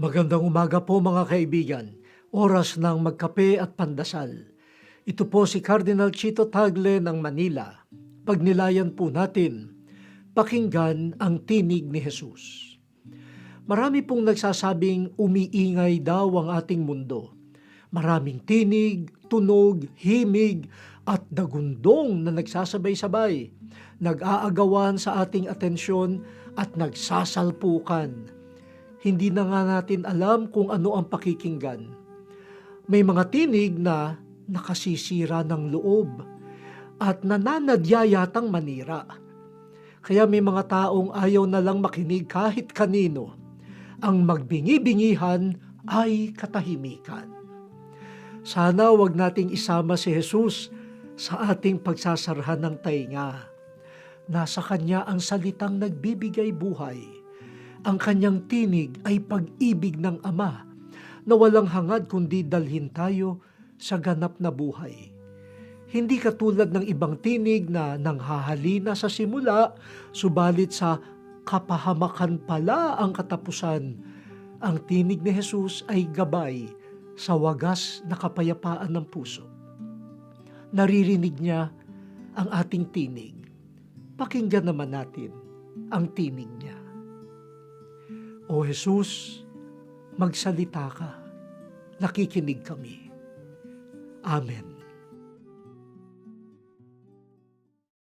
Magandang umaga po mga kaibigan. Oras ng magkape at pandasal. Ito po si Cardinal Chito Tagle ng Manila. Pagnilayan po natin, pakinggan ang tinig ni Jesus. Marami pong nagsasabing umiingay daw ang ating mundo. Maraming tinig, tunog, himig at dagundong na nagsasabay-sabay, nag-aagawan sa ating atensyon at nagsasalpukan hindi na nga natin alam kung ano ang pakikinggan. May mga tinig na nakasisira ng loob at nananadya yatang manira. Kaya may mga taong ayaw na lang makinig kahit kanino. Ang magbingi-bingihan ay katahimikan. Sana wag nating isama si Jesus sa ating pagsasarhan ng tainga. Nasa Kanya ang salitang nagbibigay buhay ang kanyang tinig ay pag-ibig ng Ama na walang hangad kundi dalhin tayo sa ganap na buhay. Hindi katulad ng ibang tinig na nanghahalina sa simula, subalit sa kapahamakan pala ang katapusan. Ang tinig ni Jesus ay gabay sa wagas na kapayapaan ng puso. Naririnig niya ang ating tinig. Pakinggan naman natin ang tinig niya. O Jesus, magsalita ka. Nakikinig kami. Amen.